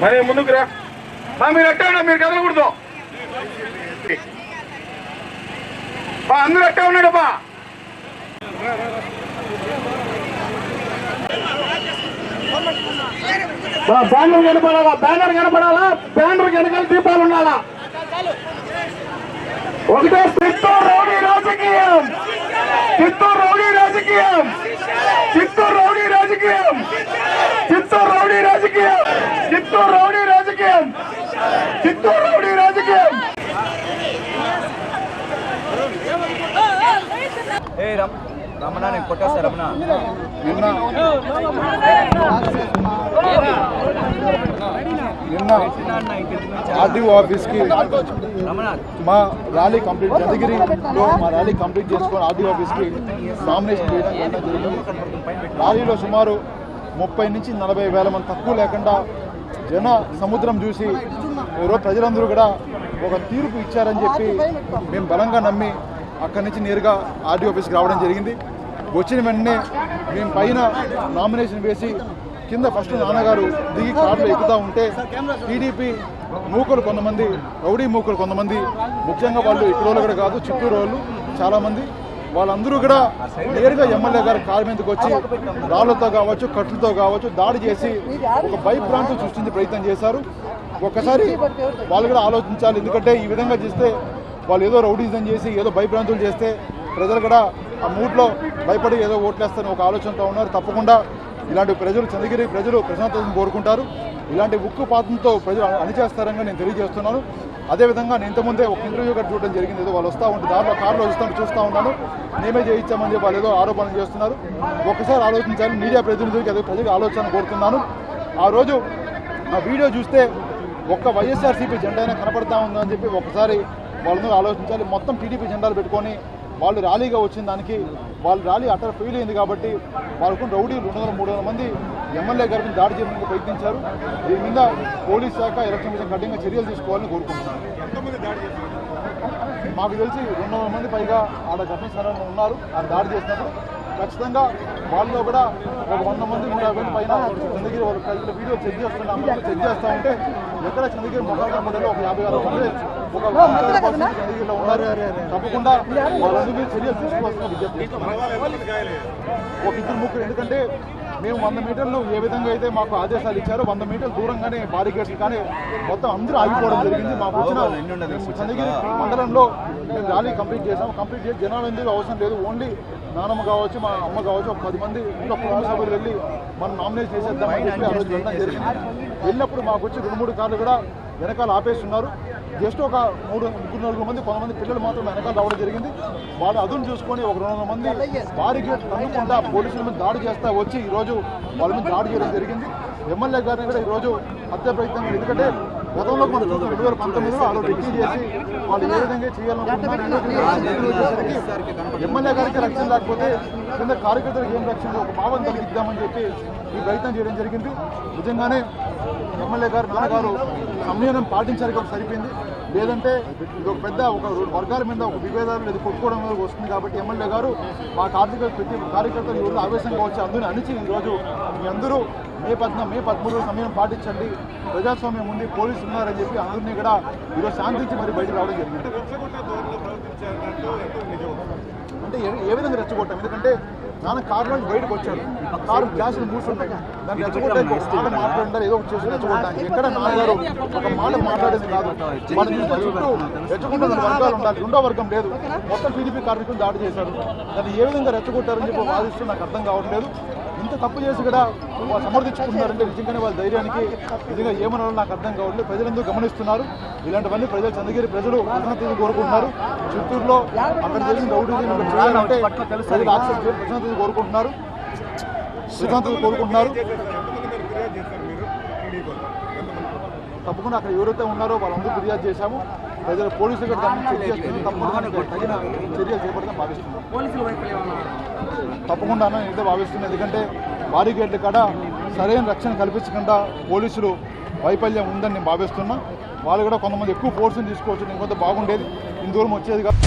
మరి ముందుకు రా. మీరు అట్టే ఉన్నా మీరు కదలకూడదు బా అందరూ అట్టే ఉన్నాడు బా? బా, బ్యానర్ కనపడాలా? బ్యానర్ కనపడాలా? బ్యానర్ వెనకాల దీపాలు ఉండాలా? ఒకటే చిత్తూరు రౌడీ రాజకీయం. చిత్తూరు రౌడీ రాజకీయం చిత్తూరు రౌడీ రాజకీయం చిత్తూరు రౌడీ రాజకీయం చిత్తూరు రౌడీ రాజకీయం చిత్తూరు రౌడీ రాజకీయం ఏ రమ్ రమణ నేను కొట్టేస్తా రమణ నిన్న నిన్న ఆర్డీఓ ఆఫీస్కి మా ర్యాలీ కంప్లీట్ చంద్రగిరిలో మా ర్యాలీ కంప్లీట్ చేసుకొని ఆర్డీఓ ఆఫీస్కి నామినేషన్ చేయడం ర్యాలీలో సుమారు ముప్పై నుంచి నలభై వేల మంది తక్కువ లేకుండా జన సముద్రం చూసి ఎవరో ప్రజలందరూ కూడా ఒక తీర్పు ఇచ్చారని చెప్పి మేము బలంగా నమ్మి అక్కడి నుంచి నేరుగా ఆర్డీ ఆఫీస్కి రావడం జరిగింది. వచ్చిన వెంటనే మేము పైన నామినేషన్ వేసి కింద ఫస్ట్ నాన్నగారు దిగి కార్లో ఎక్కుతూ ఉంటే టీడీపీ మూకలు కొంతమంది రౌడీ మూకలు కొంతమంది ముఖ్యంగా వాళ్ళు ఇక్కడ కూడా కాదు చిత్తూరు వాళ్ళు చాలామంది వాళ్ళందరూ కూడా నేరుగా ఎమ్మెల్యే గారి కారు మీదకి వచ్చి రాళ్ళతో కావచ్చు కట్లతో కావచ్చు దాడి చేసి ఒక భయభ్రాంతి సృష్టించే ప్రయత్నం చేశారు. ఒక్కసారి వాళ్ళు కూడా ఆలోచించాలి. ఎందుకంటే ఈ విధంగా చేస్తే వాళ్ళు ఏదో రౌడీజం చేసి ఏదో భయభ్రాంతులు చేస్తే ప్రజలు కూడా ఆ మూడ్లో భయపడి ఏదో ఓట్లేస్తారని ఒక ఆలోచనతో ఉన్నారు. తప్పకుండా ఇలాంటి ప్రజలు చంద్రగిరి ప్రజలు ప్రశాంతతను కోరుకుంటారు. ఇలాంటి ఉక్కు పాతంతో ప్రజలు అణిచేస్తారని నేను తెలియజేస్తున్నాను. అదేవిధంగా నేను ఇంతకుముందే ఒక ఇంటర్వ్యూ కూడా చూడడం జరిగింది. ఏదో వాళ్ళు వస్తూ ఉంటే దాంట్లో కార్లో వస్తుంటే చూస్తూ ఉన్నాను మేమే చేయించామని చెప్పి వాళ్ళు ఏదో ఆరోపణలు చేస్తున్నారు. ఒకసారి ఆలోచించాలి. మీడియా ప్రతినిధులకి అదే ప్రజలకు ఆలోచన కోరుతున్నాను. ఆ రోజు ఆ వీడియో చూస్తే ఒక్క వైఎస్ఆర్సీపీ జెండా అయినా కనపడతా ఉందని చెప్పి ఒకసారి వాళ్ళందరూ ఆలోచించాలి. మొత్తం టీడీపీ జెండాలు పెట్టుకొని వాళ్ళు ర్యాలీగా వచ్చిన దానికి వాళ్ళు ర్యాలీ అటర్ ఫెయిల్ అయింది కాబట్టి వాళ్ళకు రౌడీలు రెండు వందల మూడు వందల మంది ఎమ్మెల్యే గారిని దాడి చేయడానికి ప్రయత్నించారు. దీని మీద పోలీస్ శాఖ ఎలక్షన్ మీద కఠినంగా చర్యలు తీసుకోవాలని కోరుకుంటున్నాను. మాకు తెలిసి రెండు వందల మంది పైగా ఆడ ఘటన స్థలంలో ఉన్నారు. ఆ దాడి చేసినప్పుడు ఖచ్చితంగా వాళ్ళలో కూడా ఒక వంద మంది నూట యాభై పైన చంద్రగిరి వాళ్ళు వీడియో చెక్ చేస్తున్నాం చెక్ చేస్తా ఉంటే ఎక్కడ చంద్రగిరి మొహాటంలో ఒక యాభై ఆరు మంది ఒక చంద్రగిరిలో ఉన్నారు. తప్పకుండా వాళ్ళందరికీ చర్యలు తీసుకోవాల్సిన విజ్ఞప్తి. ఒక ఇద్దరు ముగ్గురు ఎందుకంటే మేము వంద మీటర్లు ఏ విధంగా అయితే మాకు ఆదేశాలు ఇచ్చారో వంద మీటర్ల దూరంగానే బారికేడ్స్ కానీ మొత్తం అందరూ ఆగిపోవడం జరిగింది. మాకు వచ్చిన చంద్రగిరి మండలంలో మేము ర్యాలీ కంప్లీట్ చేసాం కంప్లీట్ చేసి జనాలు ఎందుకు అవసరం లేదు? ఓన్లీ నానమ్మ కావచ్చు మా అమ్మ కావచ్చు ఒక పది మంది ఇంకా కుటుంబ సభ్యులు వెళ్ళి మనం నామినేట్ జరిగింది. వెళ్ళినప్పుడు మాకు వచ్చి రెండు మూడు కార్లు కూడా వెనకాల ఆపేస్తున్నారు. జస్ట్ ఒక మూడు ముగ్గురు నలుగురు మంది కొంతమంది పిల్లలు మాత్రం వెనకాల రావడం జరిగింది. వాళ్ళు అదును చూసుకొని ఒక రెండు మంది బారిగేట్ తన్నుకుంటా పోలీసుల మీద దాడి చేస్తా వచ్చి ఈరోజు వాళ్ళ మీద దాడి చేయడం జరిగింది. ఎమ్మెల్యే గారిని కూడా ఈరోజు హత్య ప్రయత్నం ఎందుకంటే గతంలో మనం చూసాం రెండు వేల పంతొమ్మిదిలో వాళ్ళు రెక్కీ చేసి వాళ్ళు ఏ విధంగా చేయాలనుకుంటున్నారు ఎమ్మెల్యే గారికి రక్షణ లేకపోతే కింద కార్యకర్తలకు ఏం రక్షణ ఒక భావం కలిగిద్దామని చెప్పి ఈ ప్రయత్నం చేయడం జరిగింది. నిజంగానే ఎమ్మెల్యే గారు నాన్నగారు సంయమనం పాటించారు కాబట్టి సరిపోయింది లేదంటే ఇది ఒక పెద్ద ఒక వర్గాల మీద ఒక విభేదాలు లేదా కొట్టుకోవడం వస్తుంది కాబట్టి ఎమ్మెల్యే గారు మా కార్యకర్త ప్రతి కార్యకర్తలు ఈరోజు ఆవేశంగా వచ్చి అందరిని అణిచి ఈరోజు మీ అందరూ మే పద్న మే పదమూడు సమయం పాటించండి. ప్రజాస్వామ్యం ఉంది పోలీసులు ఉన్నారని చెప్పి అందరినీ కూడా ఈరోజు శాంతించి మరి బయటకు రావడం జరిగింది. అంటే ఏ- ఏ విధంగా రెచ్చగొట్టాం? ఎందుకంటే నాన్న కారు నుంచి బయటకు వచ్చాడు. కారు గ్లాసులు మూసుంటాయి దాన్ని రెచ్చగొట్టానికి ఒక మాట మాట్లాడారు ఏదో ఒకటి చేసి రెచ్చగొట్టడానికి ఎక్కడ నాన్నగారు ఒక మాట మాట్లాడేది కాదు. మన చూస్తే చుట్టూ రెచ్చగొట్టిన వర్గాలు ఉండాలి. రెండో వర్గం లేదు. మొత్తం టీడీపీ కార్మికులు దాడి చేశారు. దాన్ని ఏ విధంగా రెచ్చగొట్టారని చెప్పి వాదిస్తూ నాకు అర్థం కావట్లేదు. ఇంత తప్పు చేసి కూడా వాళ్ళు సమర్థించుకుంటున్నారంటే నిజంగానే వాళ్ళ ధైర్యానికి నిజంగా ఏమనాలో నాకు అర్థం కావట్లేదు. ప్రజలందరూ గమనిస్తున్నారు? ఇలాంటివన్నీ ప్రజలు చంద్రగిరి ప్రజలు ప్రశాంతత కోరుకుంటున్నారు. చిత్తూరులో అక్కడ జరిగిన ఇక్కడ చేయాలంటే ప్రజలు యాక్సెప్ట్ చేసి ప్రశాంతత కోరుకుంటున్నారు. ప్రశాంతత కోరుకుంటున్నారు. తప్పకుండా అక్కడ ఎవరైతే ఉన్నారో వాళ్ళందరూ ఫిర్యాదు చేశాము. ప్రజలు పోలీసులు తప్పకుండా తగిన చర్యలు చేపడతాం భావిస్తున్నాం తప్పకుండా నేనైతే భావిస్తున్నాను ఎందుకంటే బారిగేట్ల కాడ సరైన రక్షణ కల్పించకుండా పోలీసులు వైఫల్యం ఉందని నేను భావిస్తున్నా. వాళ్ళు కూడా కొంతమంది ఎక్కువ ఫోర్స్ని తీసుకోవచ్చు. ఇంకొంత బాగుండేది. ఇంత దూరం వచ్చేది కాదు.